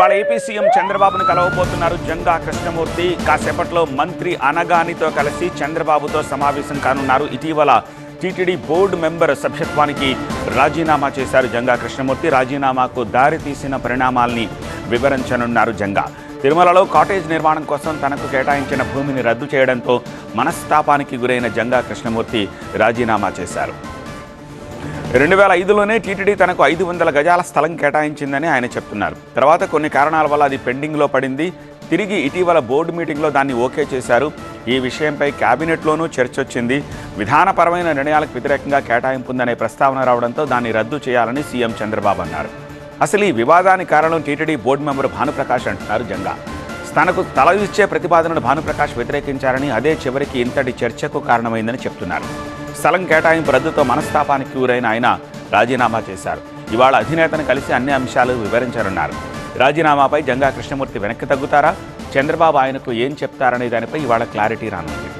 వాళ్ళ AP CM చంద్రబాబును కలవబోతున్నారు జంగా కృష్ణమూర్తి. కాసేపట్లో మంత్రి అనగానితో కలిసి చంద్రబాబుతో సమావేశం కానున్నారు. ఇటీవల టీటీడీ బోర్డు మెంబర్ సభ్యత్వానికి రాజీనామా చేశారు జంగా కృష్ణమూర్తి. రాజీనామాకు దారి తీసిన పరిణామాల్ని వివరించనున్నారు జంగా. తిరుమలలో కాటేజ్ నిర్మాణం కోసం తనకు కేటాయించిన భూమిని రద్దు చేయడంతో మనస్తాపానికి గురైన జంగా కృష్ణమూర్తి రాజీనామా చేశారు. రెండు వేల ఐదులోనే టీటీడీ తనకు ఐదు వందల గజాల స్థలం కేటాయించిందని ఆయన చెప్తున్నారు. తర్వాత కొన్ని కారణాల వల్ల అది పెండింగ్లో పడింది. తిరిగి ఇటీవల బోర్డు మీటింగ్లో దాన్ని ఓకే చేశారు. ఈ విషయంపై కేబినెట్లోనూ చర్చ వచ్చింది విధానపరమైన నిర్ణయాలకు వ్యతిరేకంగా కేటాయింపు ఉందనే ప్రస్తావన రావడంతో దాన్ని రద్దు చేయాలని సీఎం చంద్రబాబు అన్నారు. అసలు ఈ వివాదానికి కారణం టీటీడీ బోర్డు మెంబర్ భానుప్రకాష్ అంటున్నారు జంగా. తనకు తల ఇచ్చే ప్రతిపాదనను భానుప్రకాష్ వ్యతిరేకించారని అదే చివరికి ఇంతటి చర్చకు కారణమైందని చెప్తున్నారు. స్థలం కేటాయింపు రద్దుతో మనస్తాపానికి గురైన ఆయన రాజీనామా చేశారు. ఇవాళ అధినేతను కలిసి అన్ని అంశాలు వివరించనున్నారు. రాజీనామాపై జంగా కృష్ణమూర్తి వెనక్కి తగ్గుతారా? చంద్రబాబు ఆయనకు ఏం చెప్తారనే దానిపై ఇవాళ క్లారిటీ రానుంది.